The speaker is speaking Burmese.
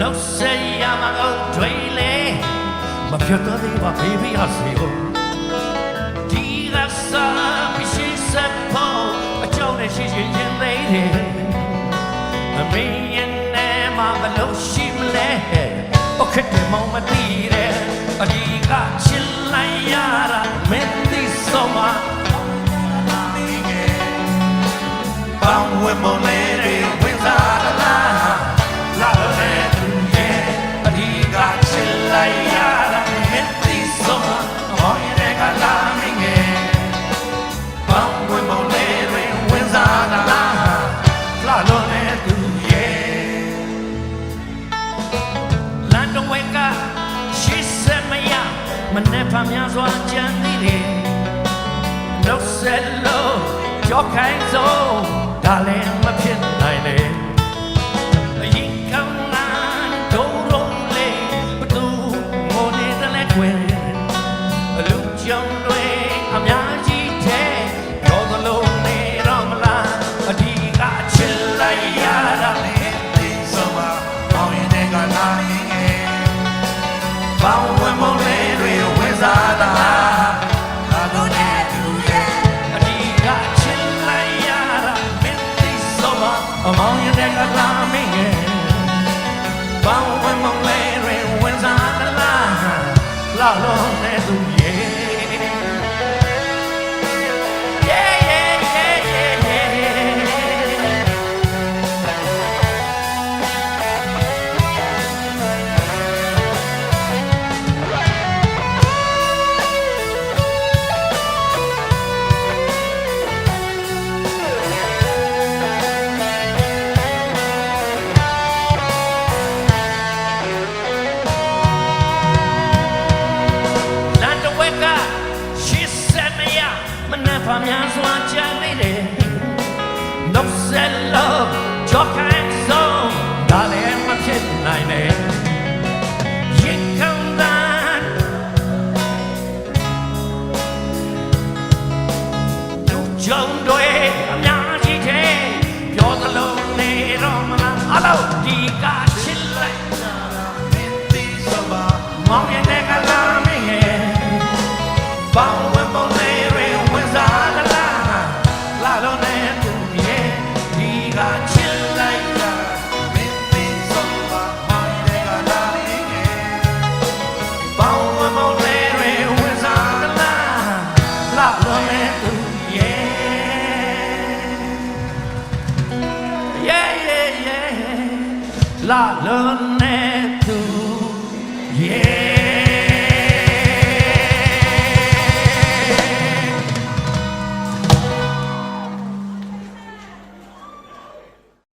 လောက်ဆက်ရမှာကိုတွေ့လေမဖြစ်တော့သေးပါဘေဘီဟာစီကိုဒီကစားမရှိစက်ဖို့အကြောင်းနဲ့ရှိရှိရင်သေးတယ်အမေရင်နဲ့မမလို့ရှိမလဲโอเคတယ်မောင်မတီးတယ်အဒီကချစ်လိုက်ရတာမင်းသိဆုံးမှာ မနေ့ဖမ်းများစွာကြံသေးတယ်နှုတ်ဆက်လို့ကြောက်ခိုင်းဆုံးဒါလည်းမဖြစ်နိုင်လေ တွေဝင်စားလာလာလို့တဲ့သူရဲ့အဒီကချစ်လိုက်ရတာမင်းသိဆုံးမအမောင်ရတဲ့ကလာမင်းရဲ့ဘောင်းဝင်မလဲရင်ဝင်စားသလားလာလို့နဲ့သူ မနှက်ဖာများစွာကြံနေတယ်နှုတ်ဆက်လို့ကြောက်ခိုင်းဆုံးဒါလည်းမဖြစ်နိုင်နဲ့ရင်ကောင်းတာလူကြုံတွေအများကြီးတဲ့ပြောသလိုနေတော့မလားအလောဒီကရှစ်လိုက်မင်းသိဆုံးပါမောင် လာတော့နဲ့သူရဲ့ Yeah yeah yeah လာတော့နဲ့သူရဲ့